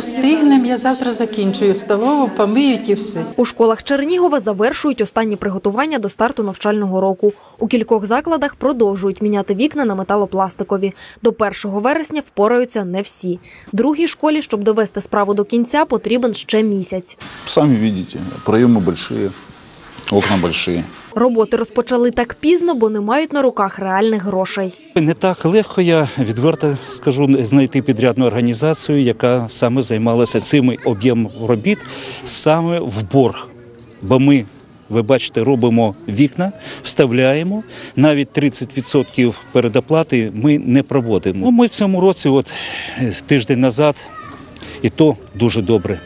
встигнемо, я завтра закінчую столову, помиють і все. У школах Чернігова завершують останні приготування до старту навчального року. У кількох закладах продовжують міняти вікна на металопластикові. До 1 вересня впораються не всі. Другій школі, щоб довести справу до кінця, потрібен ще місяць. Самі бачите, прийоми большие, окна большие. Роботи розпочали так пізно, бо не мають на руках реальних грошей. Не так легко, я відверто скажу, знайти підрядну організацію, яка саме займалася цим об'ємом робіт саме в борг. Бо ми, ви бачите, робимо вікна, вставляємо. Навіть 30% передоплати ми не проводимо. Ну, Ми в цьому році, от тиждень назад, і то дуже добре.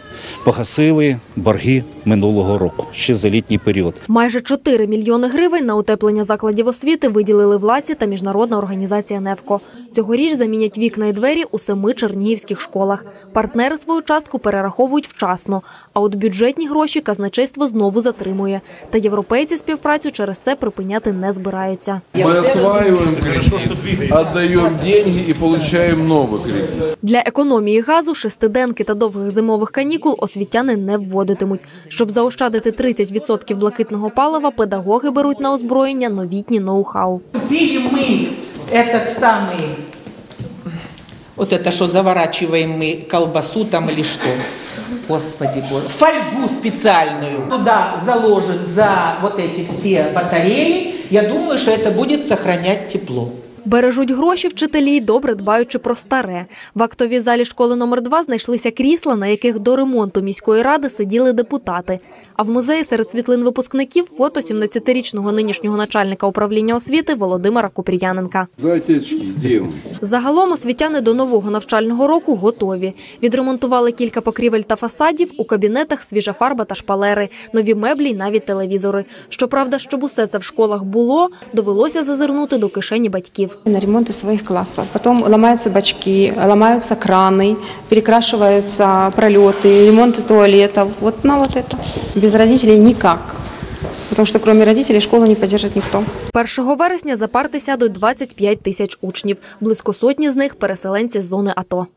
Погасили борги минулого року ще за літній період. Майже 4 мільйони гривень на утеплення закладів освіти виділили владці та міжнародна організація «Невко». Цьогоріч замінять вікна і двері у семи чернігівських школах. Партнери свою частку перераховують вчасно, а от бюджетні гроші казначейство знову затримує. Та європейці співпрацю через це припиняти не збираються. Мы осваиваем кредит, отдаем деньги и получаем новый кредит. Для економії газу шестиденки та довгих зимових канікул освітяни не вводитимуть. Щоб заощадити 30% блакитного палива, педагоги беруть на озброєння новітні ноу-хау. Купили мы этот самый, вот это что заворачиваем мы колбасу там или что? Господи боже. Фольгу специальную. Туда заложим за вот эти все батареи. Я думаю, что это будет сохранять тепло. Бережуть гроші вчителі, й добре дбаючи про старе. В актовій залі школи номер 2 знайшлися крісла, на яких до ремонту міської ради сиділи депутати. А в музеї серед світлин випускників фото 17-річного нинішнього начальника управління освіти Володимира Купріяненка. Загалом освітяни до нового навчального року готові. Відремонтували кілька покрівель та фасадів, у кабінетах свіжа фарба та шпалери, нові меблі й навіть телевізори. Щоправда, щоб усе це в школах було, довелося зазирнути до кишені батьків. на ремонты своих классов. Потом ломаются бачки, ломаются краны, перекрашиваются пролеты, ремонты туалетов. Вот на вот это. Без родителей никак. Потому что кроме родителей школу не поддержит никто. 1 вересня за парти сядуть 25 тисяч учнів. Близько сотні з них – переселенці з зони АТО.